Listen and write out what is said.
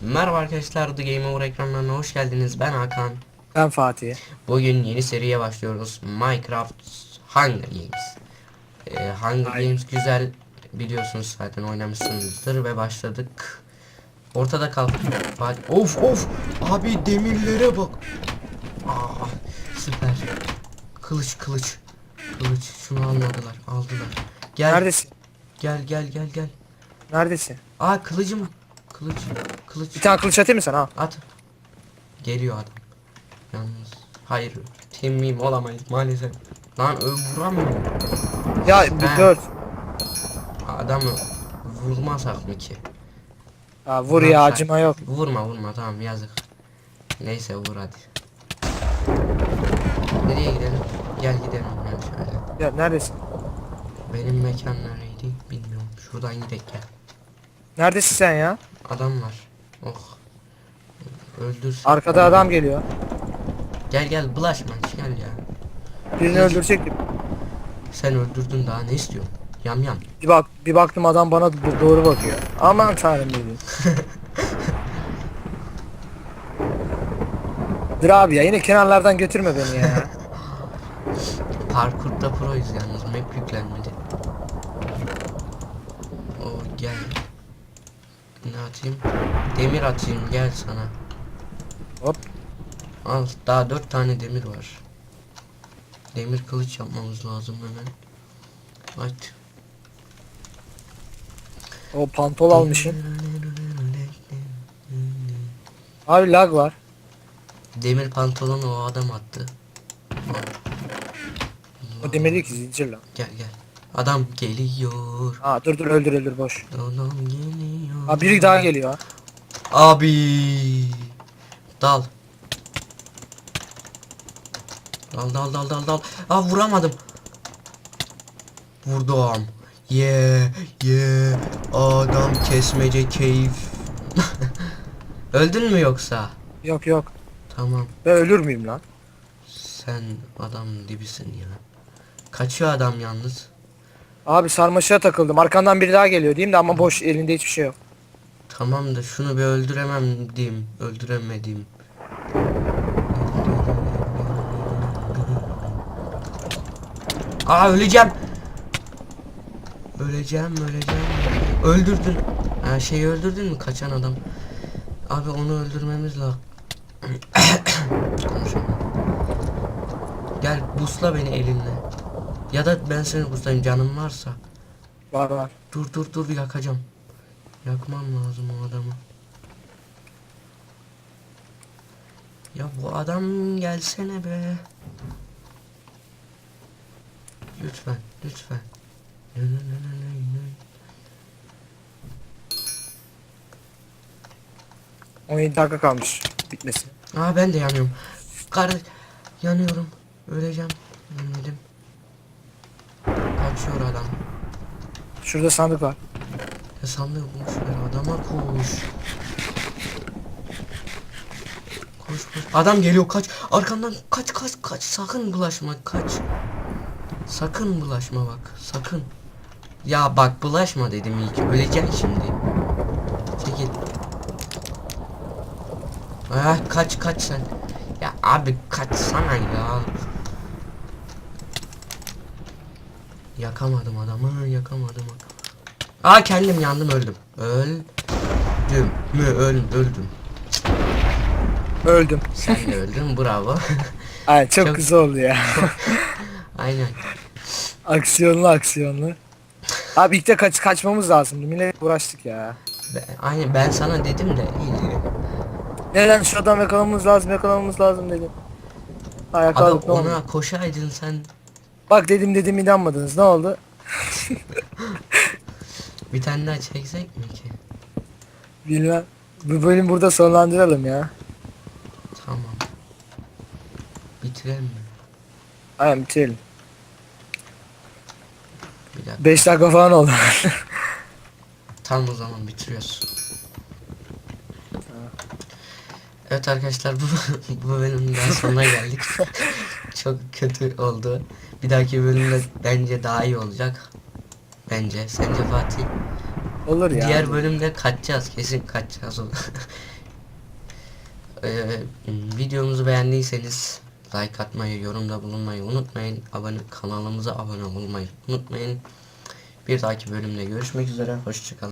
Merhaba arkadaşlar The Game Over ekranlarına hoş geldiniz. Ben Hakan. Ben Fatih. Bugün yeni seriye başlıyoruz. Minecraft Hunger Games. Ee, Hunger Aynen. Games güzel biliyorsunuz zaten oynamışsınızdır ve başladık. Ortada kal. Fatih- Of of abi demirlere bak. Aa, süper. Kılıç kılıç. Kılıç şunu almadılar aldılar. Gel Neredesin? gel gel gel gel. Neredesin? Aa kılıcım. Kılıç. Kılıç. Bir tane kılıç atayım mı sana? Al. At. Geliyor adam. Yalnız. Hayır. Team'im olamayız maalesef. Lan vuramıyorum. Ya bir dört. Adamı vurmasak mı ki? Ha, vur ya Vurmasak. acıma yok. Vurma vurma tamam yazık. Neyse vur hadi. Nereye gidelim? Gel gidelim ya şöyle. Ya neredesin? Benim mekan nereydi bilmiyorum. Şuradan gidelim gel. Neredesin sen ya? Adam var. Oh. Öldür. Arkada adam geliyor. Gel gel bulaşma gel ya. Birini öldürecektim. Sen öldürdün daha ne istiyorsun? Yam yam. Bir bak bir baktım adam bana do- doğru bakıyor. Aman tanrım dedim. Dur abi ya yine kenarlardan götürme beni ya. Parkurda proyuz yalnız map yüklenmedi. O gel. Ne atayım? Demir atayım gel sana. Hop. Al daha dört tane demir var. Demir kılıç yapmamız lazım hemen. Aç. O pantol almışım. Abi lag var. Demir pantolon o adam attı. O demeli ki zincir lan. Gel gel. Adam geliyor. Ha dur dur öldür öldür boş. Adam geliyor. Ha biri daha geliyor. Abi. Dal. Dal dal dal dal dal. Aa vuramadım. Vurdum. Ye ye adam kesmece keyif. Öldün mü yoksa? Yok yok. Tamam. Ben ölür müyüm lan? Sen adam dibisin ya. Kaçıyor adam yalnız. Abi sarmaşığa takıldım. Arkandan biri daha geliyor diyeyim de ama boş elinde hiçbir şey yok. Tamam da şunu bir öldüremem diyeyim. Öldüremedim. Aa öleceğim. Öleceğim, öleceğim. Öldürdün. Ha şeyi öldürdün mü kaçan adam? Abi onu öldürmemiz lazım. Gel busla beni elinle. Ya da ben seni buslayayım canım varsa. Var var. Dur dur dur yakacağım. Yakmam lazım o adamı. Ya bu adam gelsene be. Lütfen, lütfen. Nı nı nı. 17 dakika kalmış bitmesi. Aa ben de yanıyorum. Kardeş yanıyorum. Öleceğim. Ölmedim. Kaçıyor adam. Şurada sandık var. Ya sandığı boş ver adama koş. Koş koş. Adam geliyor kaç. Arkandan kaç kaç kaç. Sakın bulaşma kaç. Sakın bulaşma bak. Sakın. Ya bak bulaşma dedim ilk. Öleceksin şimdi. Çekil. Ah kaç kaç sen. Ya abi kaçsana ya. Yakamadım adamı yakamadım. Aa kendim yandım öldüm. Öldüm mü öl öldüm. Öldüm. Sen de öldün bravo. Ay çok, Çok- güzel oldu ya. Aynen. aksiyonlu aksiyonlu. Abi ilk de kaç kaçmamız lazımdı. Millet uğraştık ya. Ben, aynen ben sana dedim de iyi. Neden şu adam yakalamamız lazım yakalamamız lazım dedim. Ha Abi ona koşaydın sen. Bak dedim dedim inanmadınız ne oldu? Bir tane daha çeksek mi ki? Bilmem. Bu bölüm burada sonlandıralım ya. Tamam. Bitirelim mi? Aynen bitirelim. Bir dakika. 5 dakika falan oldu. Tam o zaman bitiriyoruz. Evet arkadaşlar bu bu bölümün daha sonuna geldik. Çok kötü oldu. Bir dahaki bölümde bence daha iyi olacak. Bence. Sence Fatih? Olur ya. Diğer bölümde kaçacağız. Kesin kaçacağız. Ee, videomuzu beğendiyseniz like atmayı, yorumda bulunmayı unutmayın. Abone kanalımıza abone olmayı unutmayın. Bir dahaki bölümde görüşmek üzere. Hoşçakalın.